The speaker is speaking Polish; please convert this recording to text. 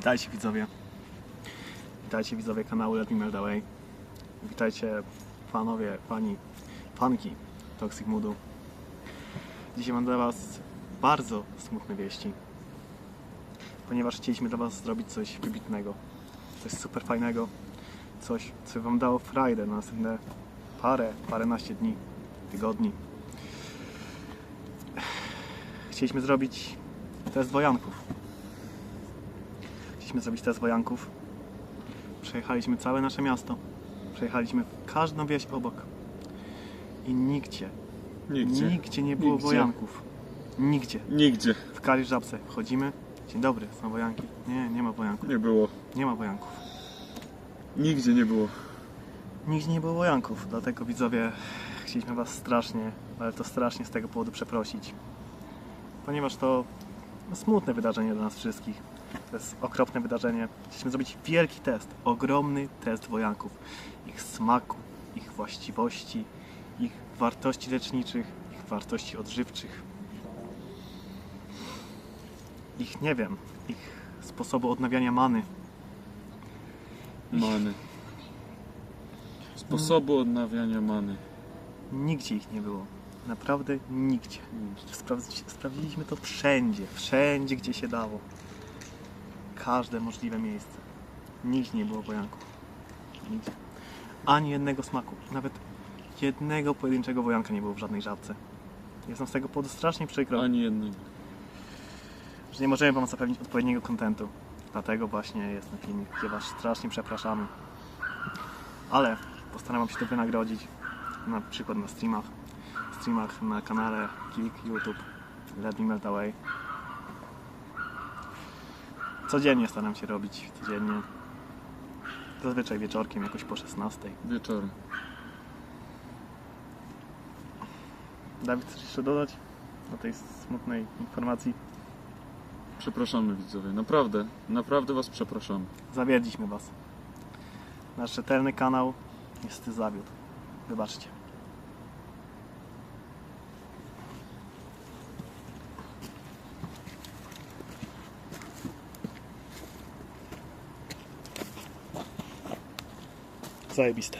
Witajcie widzowie. Witajcie widzowie kanału Let Me Melt Away. Witajcie panowie, pani, fanki Toxic Moodu. Dzisiaj mam dla was bardzo smutne wieści. Ponieważ chcieliśmy dla was zrobić coś wybitnego. Coś super fajnego. Coś, co wam dało frajdę na następne parę, paręnaście dni, tygodni. Chcieliśmy zrobić test wojanków. Chcieliśmy zrobić test wojanków. Przejechaliśmy całe nasze miasto. Przejechaliśmy każdą wieś obok. I nigdzie, Nigdzie. nigdzie nie było Nigdzie. wojanków. Nigdzie. Nigdzie. W Kali Żabce chodzimy. Dzień dobry, są wojanki. Nie, nie ma wojanków. Nie było. Nie ma wojanków. Nigdzie nie było. Nigdzie nie było wojanków, dlatego widzowie chcieliśmy Was strasznie, ale to strasznie z tego powodu przeprosić. Ponieważ to smutne wydarzenie dla nas wszystkich. To jest okropne wydarzenie. Chcieliśmy zrobić wielki test, ogromny test wojanków. Ich smaku, ich właściwości, ich wartości leczniczych, ich wartości odżywczych. Ich, nie wiem, ich sposobu odnawiania many. Many. Sposobu odnawiania many. Nigdzie ich nie było. Naprawdę nigdzie. Sprawdzi- sprawdziliśmy to wszędzie, wszędzie gdzie się dało. Każde możliwe miejsce. Nigdzie nie było wojanków. Nigdzie. Ani jednego smaku. Nawet jednego pojedynczego wojanka nie było w żadnej żabce. Jest nam z tego powodu strasznie przykro, Ani jednego. że nie możemy Wam zapewnić odpowiedniego kontentu. Dlatego właśnie jest ten filmik, gdzie Was strasznie przepraszamy. Ale postaram się to wynagrodzić. Na przykład na streamach. Streamach na kanale Kik, YouTube, Let Me Melt Away. Codziennie staram się robić, codziennie. Zazwyczaj wieczorkiem, jakoś po 16. Wieczorem. Dawid, chcesz jeszcze dodać do tej smutnej informacji? Przepraszamy widzowie. Naprawdę. Naprawdę was przepraszamy. Zawiedliśmy Was. Nasz rzetelny kanał niestety zawiódł. Wybaczcie. Zajebiste.